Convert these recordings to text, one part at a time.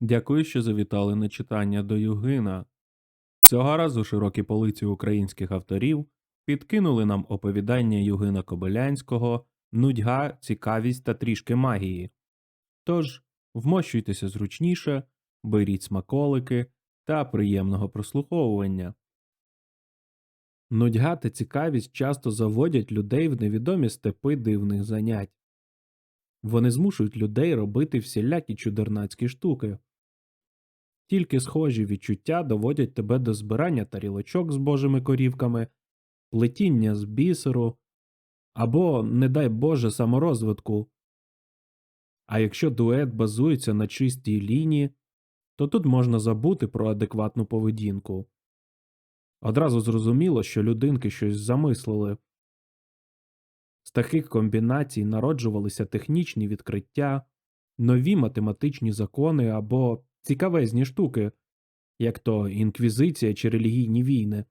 Дякую, що завітали на читання до Югина. Цього разу широкі полиці українських авторів підкинули нам оповідання Югина Кобилянського, нудьга, цікавість та трішки магії. Тож, вмощуйтеся зручніше, беріть смаколики та приємного прослуховування. Нудьга та цікавість часто заводять людей в невідомі степи дивних занять. Вони змушують людей робити всілякі чудернацькі штуки. Тільки схожі відчуття доводять тебе до збирання тарілочок з божими корівками, плетіння з бісеру або, не дай Боже, саморозвитку. А якщо дует базується на чистій лінії, то тут можна забути про адекватну поведінку. Одразу зрозуміло, що людинки щось замислили. З таких комбінацій народжувалися технічні відкриття, нові математичні закони або цікавезні штуки, як то інквізиція чи релігійні війни.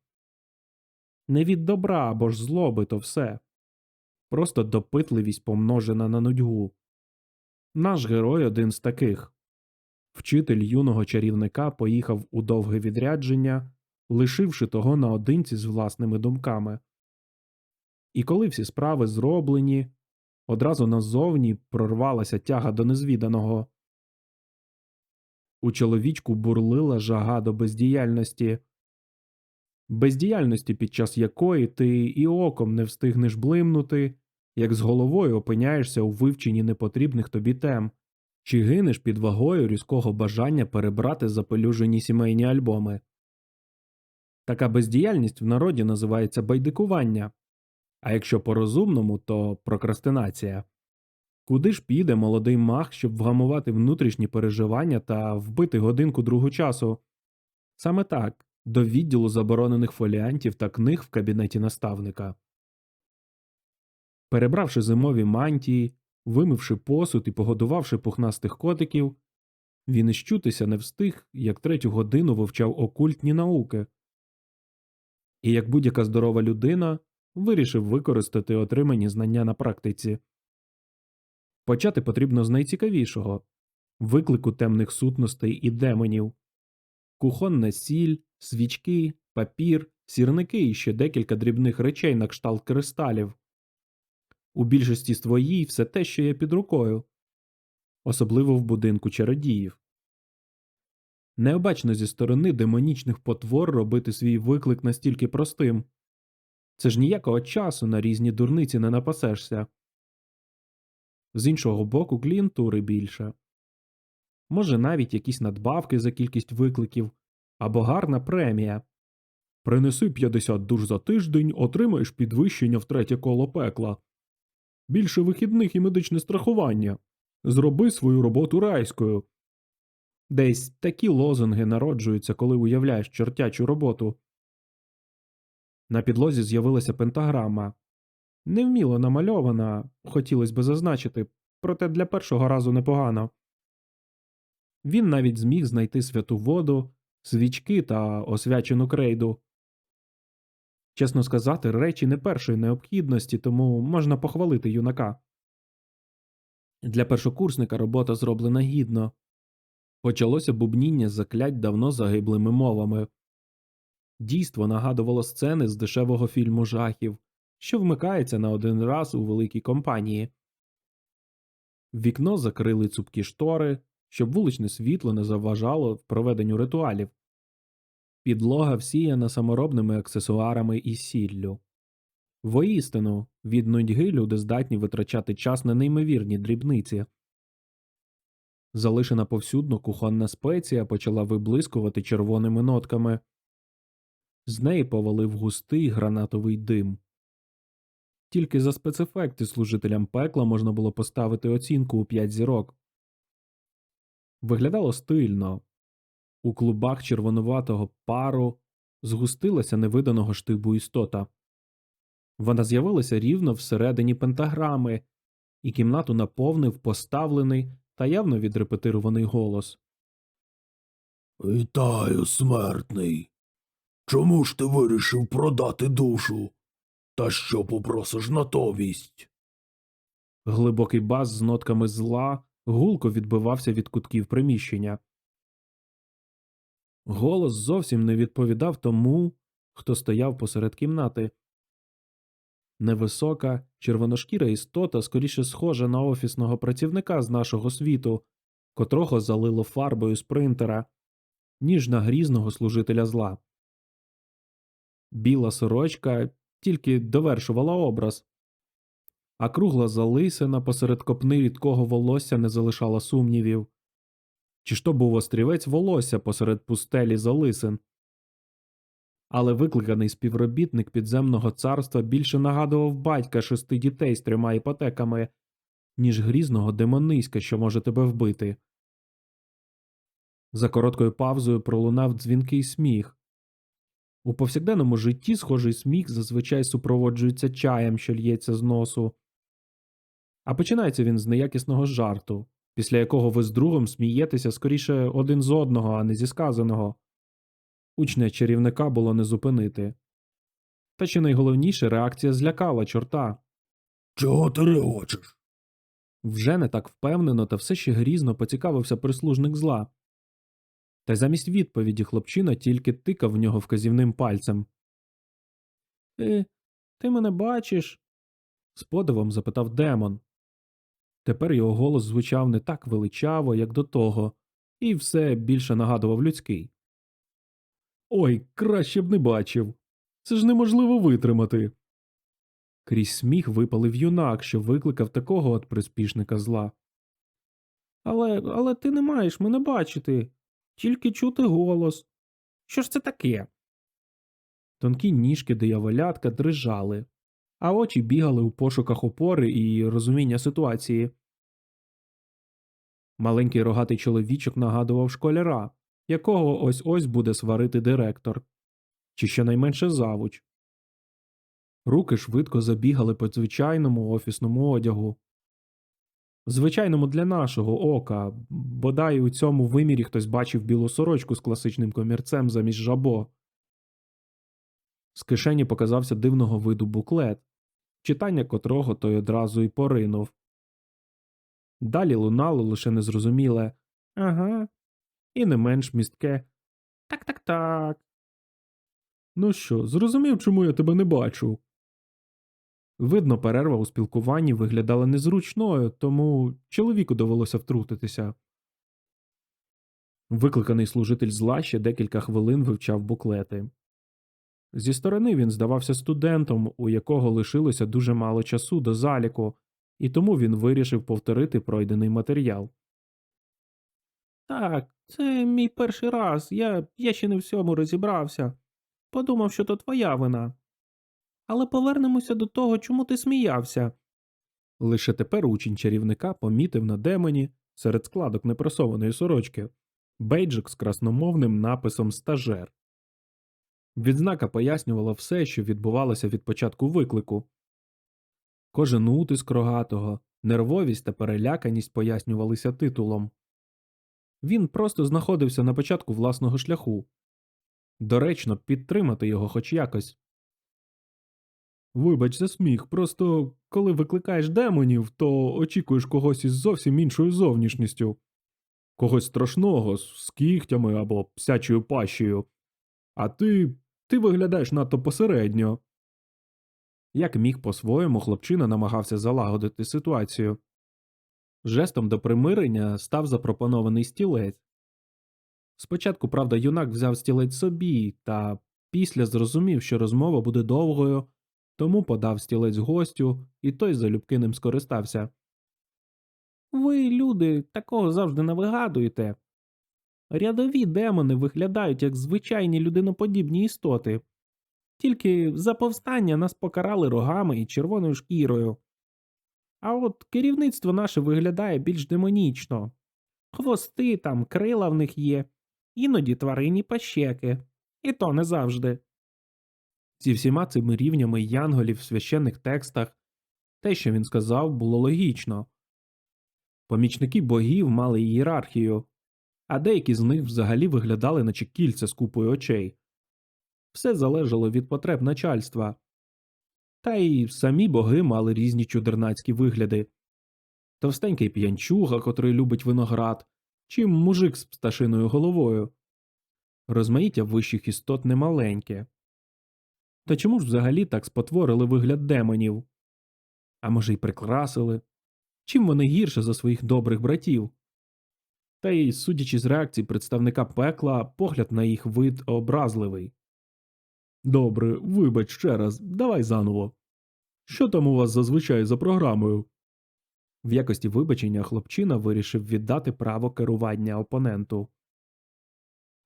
Не від добра або ж злоби то все, просто допитливість помножена на нудьгу. Наш герой один з таких. Вчитель юного чарівника поїхав у довге відрядження, лишивши того наодинці з власними думками. І коли всі справи зроблені, одразу назовні прорвалася тяга до незвіданого. У чоловічку бурлила жага до бездіяльності, бездіяльності, під час якої ти і оком не встигнеш блимнути, як з головою опиняєшся у вивченні непотрібних тобі тем, чи гинеш під вагою різкого бажання перебрати запелюжені сімейні альбоми. Така бездіяльність в народі називається байдикування, а якщо по-розумному, то прокрастинація. Куди ж піде молодий мах, щоб вгамувати внутрішні переживання та вбити годинку другу часу? Саме так, до відділу заборонених фоліантів та книг в кабінеті наставника. Перебравши зимові мантії, вимивши посуд і погодувавши пухнастих котиків, він іщутися не встиг, як третю годину вивчав окультні науки. І як будь-яка здорова людина вирішив використати отримані знання на практиці. Почати потрібно з найцікавішого виклику темних сутностей і демонів, кухонна сіль, свічки, папір, сірники і ще декілька дрібних речей на кшталт кристалів. У більшості своїй все те, що є під рукою, особливо в будинку чародіїв. Необачно зі сторони демонічних потвор робити свій виклик настільки простим. Це ж ніякого часу на різні дурниці не напасешся. З іншого боку, клієнтури більше. Може, навіть якісь надбавки за кількість викликів або гарна премія. Принеси 50 душ за тиждень, отримаєш підвищення в третє коло пекла. Більше вихідних і медичне страхування. Зроби свою роботу райською. Десь такі лозунги народжуються, коли уявляєш чортячу роботу. На підлозі з'явилася пентаграма. Невміло намальована, хотілося би зазначити, проте для першого разу непогано. Він навіть зміг знайти святу воду, свічки та освячену крейду. Чесно сказати, речі не першої необхідності, тому можна похвалити юнака. Для першокурсника робота зроблена гідно. Почалося бубніння заклять давно загиблими мовами. Дійство нагадувало сцени з дешевого фільму жахів, що вмикається на один раз у великій компанії. Вікно закрили цупкі штори, щоб вуличне світло не заважало проведенню ритуалів. Підлога всіяна саморобними аксесуарами і сіллю. Воістину, від нудьги люди здатні витрачати час на неймовірні дрібниці. Залишена повсюдно кухонна спеція почала виблискувати червоними нотками. З неї повалив густий гранатовий дим. Тільки за спецефекти служителям пекла можна було поставити оцінку у 5 зірок. Виглядало стильно. У клубах червонуватого пару згустилася невиданого штибу істота. Вона з'явилася рівно всередині пентаграми, і кімнату наповнив поставлений та явно відрепетирований голос. Вітаю, смертний. Чому ж ти вирішив продати душу? Та що попросиш натомість? Глибокий бас з нотками зла гулко відбивався від кутків приміщення. Голос зовсім не відповідав тому, хто стояв посеред кімнати. Невисока, червоношкіра істота, скоріше схожа на офісного працівника з нашого світу, котрого залило фарбою з принтера, ніж на грізного служителя зла. Біла сорочка тільки довершувала образ, а кругла залисина посеред копни рідкого волосся не залишала сумнівів. Чи ж то був острівець волосся посеред пустелі залисин? Але викликаний співробітник підземного царства більше нагадував батька шести дітей з трьома іпотеками, ніж грізного демониська, що може тебе вбити. За короткою павзою пролунав дзвінкий сміх. У повсякденному житті схожий сміх зазвичай супроводжується чаєм, що л'ється з носу. А починається він з неякісного жарту, після якого ви з другом смієтеся скоріше один з одного, а не зі сказаного. Учня чарівника було не зупинити. Та чи найголовніше реакція злякала чорта. Чого ти регочеш? Вже не так впевнено та все ще грізно поцікавився прислужник зла. Та замість відповіді хлопчина тільки тикав в нього вказівним пальцем. Ти, ти мене бачиш? з подивом запитав демон. Тепер його голос звучав не так величаво, як до того, і все більше нагадував людський. Ой, краще б не бачив. Це ж неможливо витримати. Крізь сміх випалив юнак, що викликав такого от приспішника зла. Але, але ти не маєш мене бачити, тільки чути голос. Що ж це таке? Тонкі ніжки дияволятка дрижали, а очі бігали у пошуках опори і розуміння ситуації. Маленький рогатий чоловічок нагадував школяра, якого ось ось буде сварити директор, чи щонайменше завуч. Руки швидко забігали по звичайному офісному одягу. Звичайному для нашого ока, бодай у цьому вимірі хтось бачив білу сорочку з класичним комірцем замість жабо. З кишені показався дивного виду буклет, читання котрого той одразу й поринув. Далі лунало лише незрозуміле ага, і не менш містке так так так. Ну що, зрозумів, чому я тебе не бачу? Видно, перерва у спілкуванні виглядала незручною, тому чоловіку довелося втрутитися. Викликаний служитель зла ще декілька хвилин вивчав буклети. Зі сторони він здавався студентом, у якого лишилося дуже мало часу до заліку, і тому він вирішив повторити пройдений матеріал. Так, це мій перший раз. Я, я ще не в всьому розібрався. Подумав, що то твоя вина. Але повернемося до того, чому ти сміявся. Лише тепер учень чарівника помітив на демоні серед складок непресованої сорочки бейджик з красномовним написом стажер. Відзнака пояснювала все, що відбувалося від початку виклику. Кожен утиск рогатого, нервовість та переляканість пояснювалися титулом. Він просто знаходився на початку власного шляху. Доречно підтримати його хоч якось. Вибач за сміх, просто коли викликаєш демонів, то очікуєш когось із зовсім іншою зовнішністю, когось страшного з кігтями або псячою пащею. А ти. ти виглядаєш надто посередньо. Як міг по-своєму, хлопчина намагався залагодити ситуацію. Жестом до примирення став запропонований стілець. Спочатку, правда, юнак взяв стілець собі, та після зрозумів, що розмова буде довгою, тому подав стілець гостю, і той залюбки ним скористався. Ви, люди, такого завжди не вигадуєте. Рядові демони виглядають як звичайні людиноподібні істоти, тільки за повстання нас покарали рогами і червоною шкірою. А от керівництво наше виглядає більш демонічно. Хвости там, крила в них є, іноді тварині пащеки, і то не завжди. Зі всіма цими рівнями янголів в священних текстах те, що він сказав, було логічно. Помічники богів мали ієрархію, а деякі з них взагалі виглядали, наче кільця з купою очей. Все залежало від потреб начальства. Та й самі боги мали різні чудернацькі вигляди товстенький п'янчуга, котрий любить виноград, чи мужик з пташиною головою. Розмаїття вищих істот немаленьке. Та чому ж взагалі так спотворили вигляд демонів? А може, й прикрасили? Чим вони гірше за своїх добрих братів? Та й, судячи з реакції представника пекла, погляд на їх вид образливий. Добре, вибач ще раз, давай заново. Що там у вас зазвичай за програмою? В якості вибачення хлопчина вирішив віддати право керування опоненту.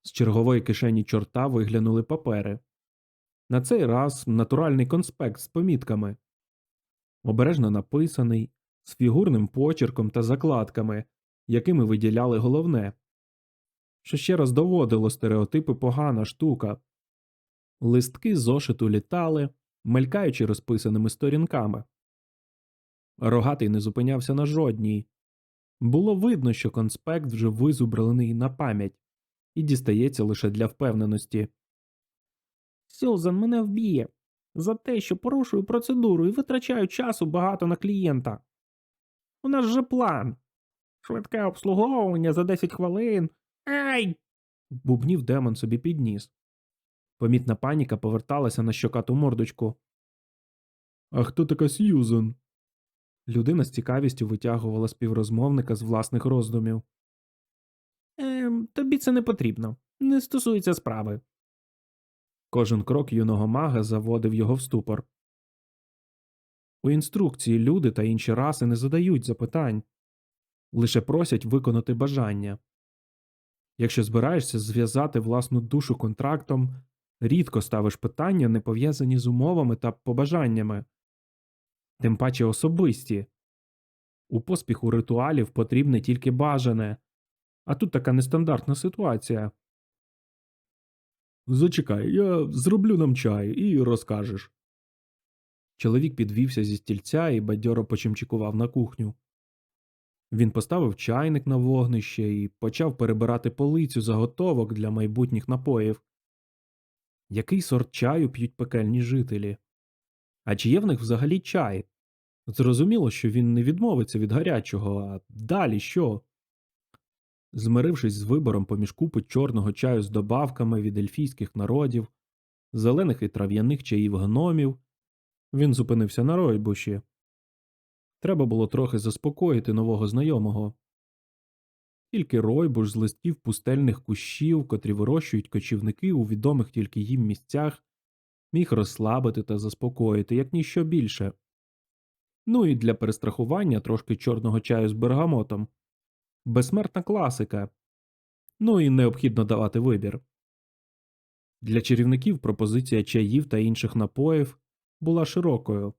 З чергової кишені чорта виглянули папери. На цей раз натуральний конспект з помітками. Обережно написаний, з фігурним почерком та закладками, якими виділяли головне. Що ще раз доводило стереотипи погана штука. Листки зошиту літали, мелькаючи розписаними сторінками. Рогатий не зупинявся на жодній. Було видно, що конспект вже визубрений на пам'ять і дістається лише для впевненості. Сюзан мене вб'є за те, що порушую процедуру і витрачаю часу багато на клієнта. У нас же план. Швидке обслуговування за 10 хвилин. Ай. бубнів демон собі підніс. Помітна паніка поверталася на щокату мордочку. А хто така Сьюзен? Людина з цікавістю витягувала співрозмовника з власних роздумів. Ем, тобі це не потрібно. Не стосується справи. Кожен крок юного мага заводив його в ступор. У інструкції люди та інші раси не задають запитань, лише просять виконати бажання. Якщо збираєшся зв'язати власну душу контрактом, рідко ставиш питання, не пов'язані з умовами та побажаннями, тим паче особисті. У поспіху ритуалів потрібне тільки бажане, а тут така нестандартна ситуація. Зачекай, я зроблю нам чай і розкажеш. Чоловік підвівся зі стільця і бадьоро почимчикував на кухню. Він поставив чайник на вогнище і почав перебирати полицю заготовок для майбутніх напоїв. Який сорт чаю п'ють пекельні жителі? А чи є в них взагалі чай? Зрозуміло, що він не відмовиться від гарячого, а далі що? Змирившись з вибором поміж купи чорного чаю з добавками від ельфійських народів, зелених і трав'яних чаїв гномів, він зупинився на ройбуші. Треба було трохи заспокоїти нового знайомого. Тільки ройбуш з листків пустельних кущів, котрі вирощують кочівники у відомих тільки їм місцях, міг розслабити та заспокоїти, як ніщо більше. Ну і для перестрахування трошки чорного чаю з бергамотом. Безсмертна класика. Ну і необхідно давати вибір. Для чарівників пропозиція чаїв та інших напоїв була широкою.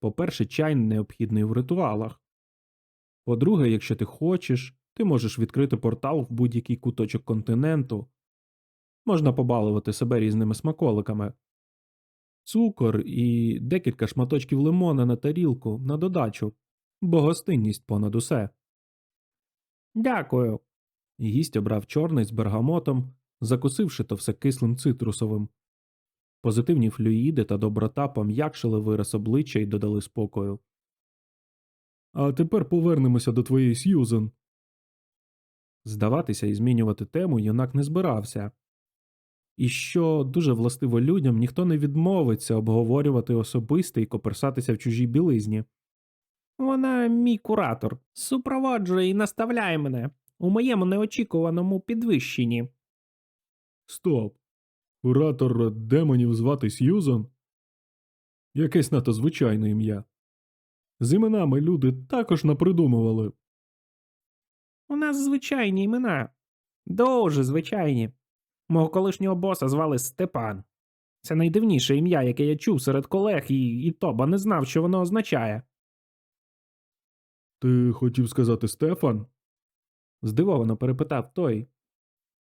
По-перше, чай необхідний в ритуалах. По-друге, якщо ти хочеш, ти можеш відкрити портал в будь-який куточок континенту. Можна побалувати себе різними смаколиками. Цукор і декілька шматочків лимона на тарілку на додачу, бо гостинність понад усе. Дякую. Гість обрав чорний з бергамотом, закусивши то все кислим цитрусовим. Позитивні флюїди та доброта пом'якшили вираз обличчя і додали спокою. А тепер повернемося до твоєї Сьюзен. Здаватися і змінювати тему юнак не збирався. І що дуже властиво людям, ніхто не відмовиться обговорювати особисте і коперсатися в чужій білизні. Вона мій куратор, супроводжує і наставляє мене у моєму неочікуваному підвищенні. Стоп. Куратор демонів звати Сьюзан? Якесь надто звичайне ім'я. З іменами люди також напридумували. У нас звичайні імена. Дуже звичайні. Мого колишнього боса звали Степан. Це найдивніше ім'я, яке я чув серед колег, і, і Тоба не знав, що воно означає. Ти хотів сказати Стефан? здивовано перепитав той.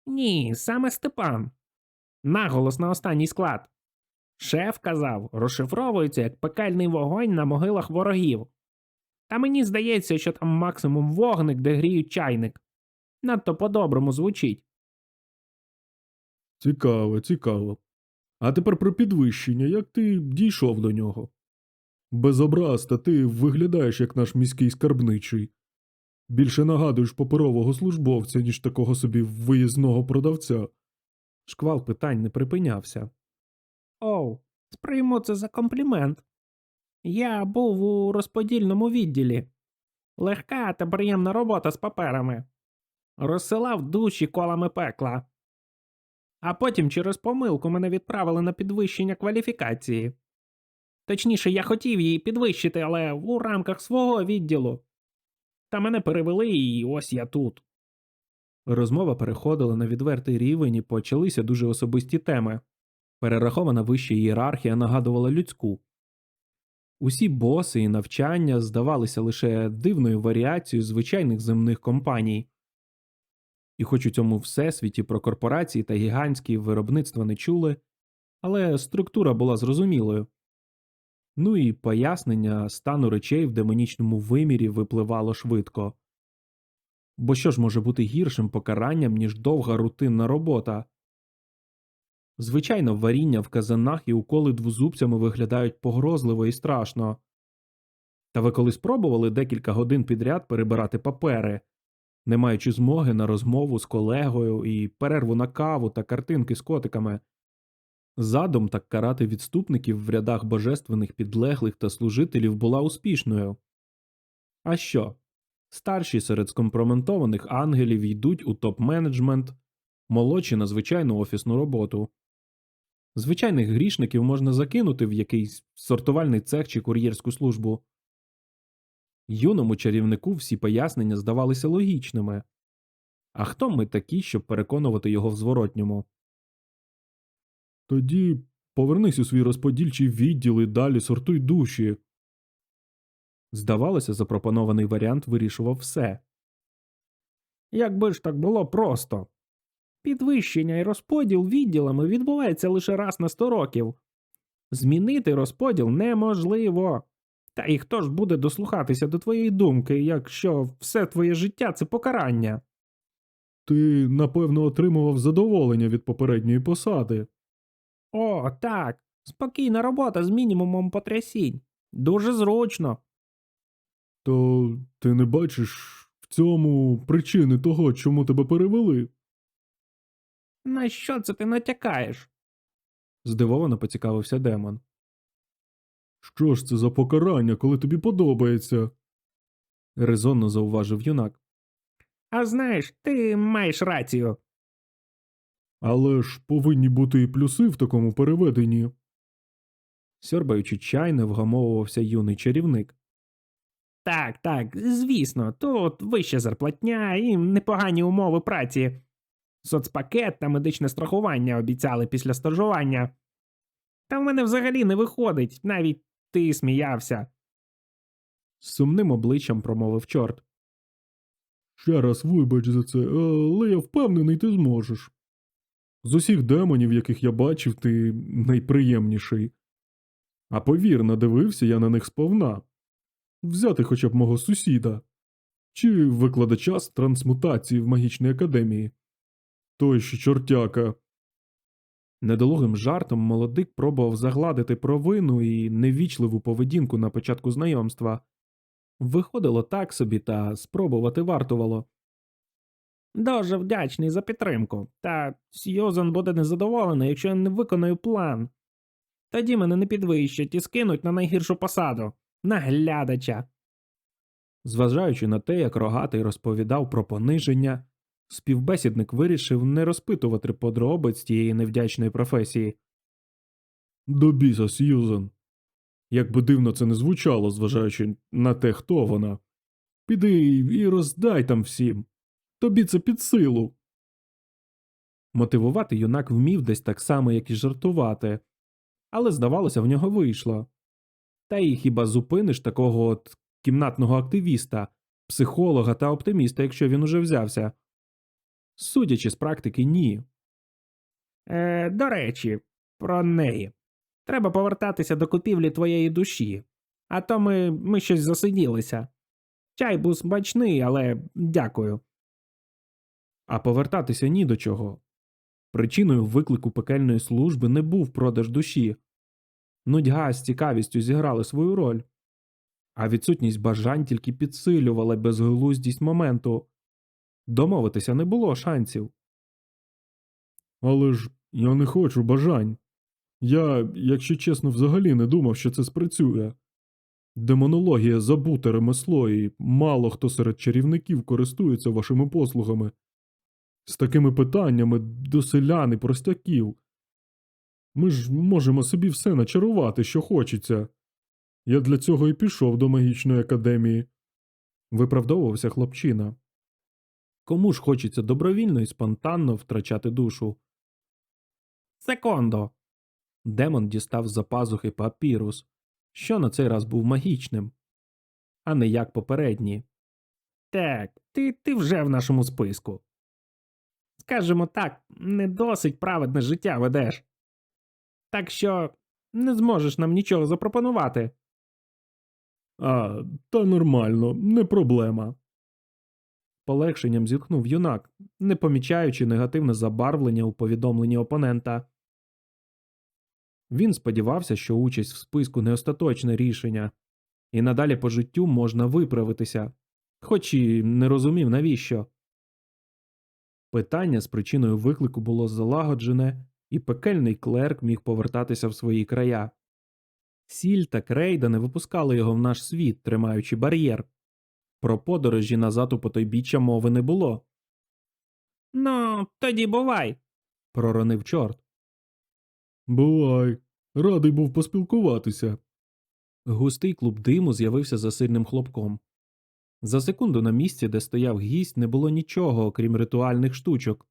Ні, саме Степан. Наголос на останній склад. Шеф казав, розшифровується як пекельний вогонь на могилах ворогів. Та мені здається, що там максимум вогник, де гріють чайник. Надто по-доброму звучить. Цікаво, цікаво. А тепер про підвищення, як ти дійшов до нього? Без образ, та ти виглядаєш як наш міський скарбничий. Більше нагадуєш паперового службовця, ніж такого собі виїзного продавця. Шквал питань не припинявся. Оу, сприйму це за комплімент. Я був у розподільному відділі. Легка та приємна робота з паперами. Розсилав душі колами пекла. А потім через помилку мене відправили на підвищення кваліфікації. Точніше, я хотів її підвищити, але у рамках свого відділу. Та мене перевели, і ось я тут. Розмова переходила на відвертий рівень і почалися дуже особисті теми. Перерахована вища ієрархія нагадувала людську. Усі боси і навчання здавалися лише дивною варіацією звичайних земних компаній. І хоч у цьому всесвіті про корпорації та гігантські виробництва не чули, але структура була зрозумілою. Ну і пояснення стану речей в демонічному вимірі випливало швидко. Бо що ж може бути гіршим покаранням, ніж довга рутинна робота? Звичайно, варіння в казанах і уколи двозубцями виглядають погрозливо і страшно. Та ви коли спробували декілька годин підряд перебирати папери, не маючи змоги на розмову з колегою і перерву на каву та картинки з котиками. Задум так карати відступників в рядах божественних підлеглих та служителів була успішною. А що? Старші серед скомпроментованих ангелів йдуть у топ-менеджмент, молодші на звичайну офісну роботу. Звичайних грішників можна закинути в якийсь сортувальний цех чи кур'єрську службу. Юному чарівнику всі пояснення здавалися логічними. А хто ми такі, щоб переконувати його в зворотньому? Тоді повернись у свій розподільчий відділ і далі сортуй душі. Здавалося, запропонований варіант вирішував все. Якби ж так було просто. Підвищення і розподіл відділами відбувається лише раз на 100 років. Змінити розподіл неможливо. Та і хто ж буде дослухатися до твоєї думки, якщо все твоє життя це покарання? Ти, напевно, отримував задоволення від попередньої посади. О, так. Спокійна робота з мінімумом потрясінь. Дуже зручно. То ти не бачиш в цьому причини того, чому тебе перевели? На що це ти натякаєш? здивовано поцікавився демон. Що ж це за покарання, коли тобі подобається? резонно зауважив юнак. А знаєш, ти маєш рацію. Але ж повинні бути і плюси в такому переведенні. Сьорбаючи чай, не вгамовувався юний чарівник. Так, так, звісно, тут вища зарплатня і непогані умови праці. Соцпакет та медичне страхування обіцяли після стажування. Та в мене взагалі не виходить, навіть ти сміявся. З сумним обличчям промовив чорт. Ще раз вибач за це, але я впевнений, ти зможеш. З усіх демонів, яких я бачив, ти найприємніший. А повір, надивився я на них сповна. Взяти хоча б мого сусіда чи викладача з трансмутації в магічній академії. Той ще чортяка. Недолугим жартом молодик пробував загладити провину і невічливу поведінку на початку знайомства. Виходило так собі, та спробувати вартувало. Дуже вдячний за підтримку. Та Сьюзан буде незадоволена, якщо я не виконаю план. Тоді мене не підвищать і скинуть на найгіршу посаду наглядача. Зважаючи на те, як рогатий розповідав про пониження, співбесідник вирішив не розпитувати подробиць тієї невдячної професії. До біса, Сьюзен. Як би дивно це не звучало, зважаючи на те, хто вона. Піди і роздай там всім. Тобі це під силу. Мотивувати юнак вмів десь так само, як і жартувати, але, здавалося, в нього вийшло. Та й хіба зупиниш такого от кімнатного активіста, психолога та оптиміста, якщо він уже взявся? Судячи з практики, ні. Е, до речі, про неї. Треба повертатися до купівлі твоєї душі. А то ми, ми щось засиділися. Чай був смачний, але дякую. А повертатися ні до чого. Причиною виклику пекельної служби не був продаж душі. Нудьга з цікавістю зіграли свою роль, а відсутність бажань тільки підсилювала безглуздість моменту. Домовитися не було шансів. Але ж я не хочу бажань. Я, якщо чесно, взагалі не думав, що це спрацює. Демонологія забуте ремесло, і мало хто серед чарівників користується вашими послугами. З такими питаннями до селян і простяків. Ми ж можемо собі все начарувати, що хочеться. Я для цього і пішов до магічної академії. Виправдовувався хлопчина. Кому ж хочеться добровільно і спонтанно втрачати душу? Секондо. Демон дістав з-за пазухи папірус, що на цей раз був магічним, а не як попередні. Так, ти, ти вже в нашому списку. Скажімо так, не досить праведне життя ведеш. Так що не зможеш нам нічого запропонувати. А, та нормально, не проблема. Полегшенням зітхнув юнак, не помічаючи негативне забарвлення у повідомленні опонента. Він сподівався, що участь в списку не остаточне рішення, і надалі по життю можна виправитися, хоч і не розумів навіщо. Питання з причиною виклику було залагоджене, і пекельний клерк міг повертатися в свої края. Сіль та крейда не випускали його в наш світ, тримаючи бар'єр. Про подорожі назад у потойбіччя мови не було. Ну, тоді бувай, проронив чорт. Бувай. Радий був поспілкуватися. Густий клуб диму з'явився за сильним хлопком. За секунду на місці, де стояв гість, не було нічого, окрім ритуальних штучок.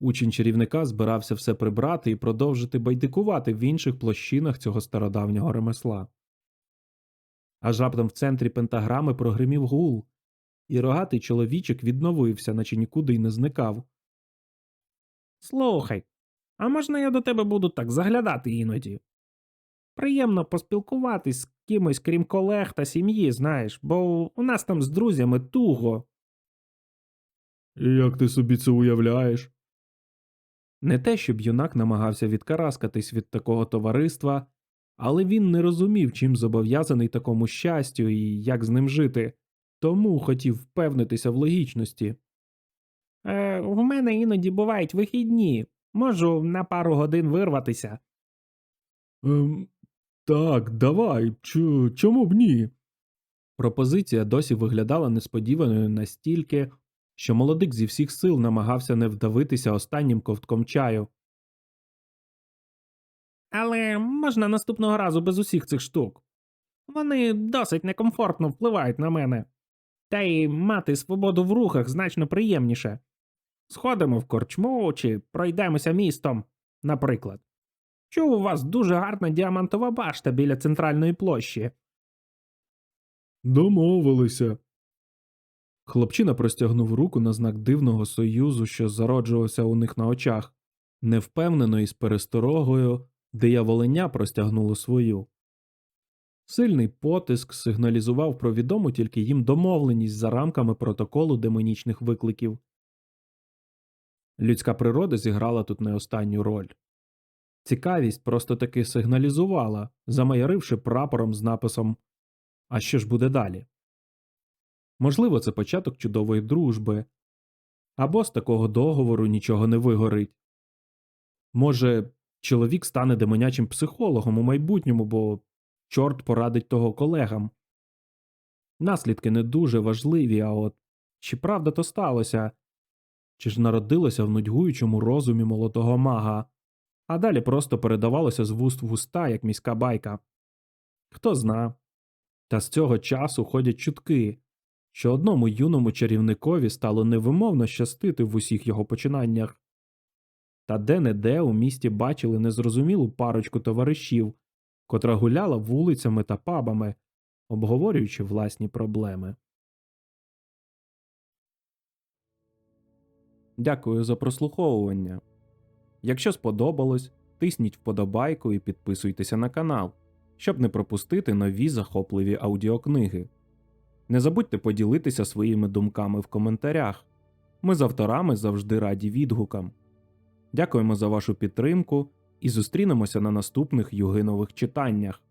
Учень чарівника збирався все прибрати і продовжити байдикувати в інших площинах цього стародавнього ремесла. Аж раптом в центрі пентаграми прогримів гул, і рогатий чоловічок відновився, наче нікуди й не зникав. Слухай, а можна я до тебе буду так заглядати іноді? Приємно поспілкуватись з кимось, крім колег та сім'ї, знаєш, бо у нас там з друзями туго. Як ти собі це уявляєш? Не те, щоб юнак намагався відкараскатись від такого товариства, але він не розумів, чим зобов'язаний такому щастю і як з ним жити, тому хотів впевнитися в логічності. Е, в мене іноді бувають вихідні. Можу на пару годин вирватися. Ем, так, давай. Чу, чому б ні? Пропозиція досі виглядала несподіваною настільки, що молодик зі всіх сил намагався не вдавитися останнім ковтком чаю. Але можна наступного разу без усіх цих штук. Вони досить некомфортно впливають на мене. Та й мати свободу в рухах значно приємніше. Сходимо в корчму чи пройдемося містом, наприклад. Чув, у вас дуже гарна діамантова башта біля центральної площі. Домовилися. Хлопчина простягнув руку на знак дивного союзу, що зароджувався у них на очах, невпевнено і з пересторогою, дияволеня простягнуло свою. Сильний потиск сигналізував про відому тільки їм домовленість за рамками протоколу демонічних викликів. Людська природа зіграла тут не останню роль. Цікавість просто таки сигналізувала, замаяривши прапором з написом А що ж буде далі? Можливо, це початок чудової дружби, або з такого договору нічого не вигорить. Може, чоловік стане демонячим психологом у майбутньому, бо чорт порадить того колегам. Наслідки не дуже важливі, а от чи правда то сталося, чи ж народилося в нудьгуючому розумі молодого мага, а далі просто передавалося з вуст в уста, як міська байка. Хто зна. Та з цього часу ходять чутки, що одному юному чарівникові стало невимовно щастити в усіх його починаннях. Та де не де у місті бачили незрозумілу парочку товаришів, котра гуляла вулицями та пабами, обговорюючи власні проблеми. Дякую за прослуховування. Якщо сподобалось, тисніть вподобайку і підписуйтеся на канал, щоб не пропустити нові захопливі аудіокниги. Не забудьте поділитися своїми думками в коментарях. Ми з авторами завжди раді відгукам. Дякуємо за вашу підтримку і зустрінемося на наступних югинових читаннях.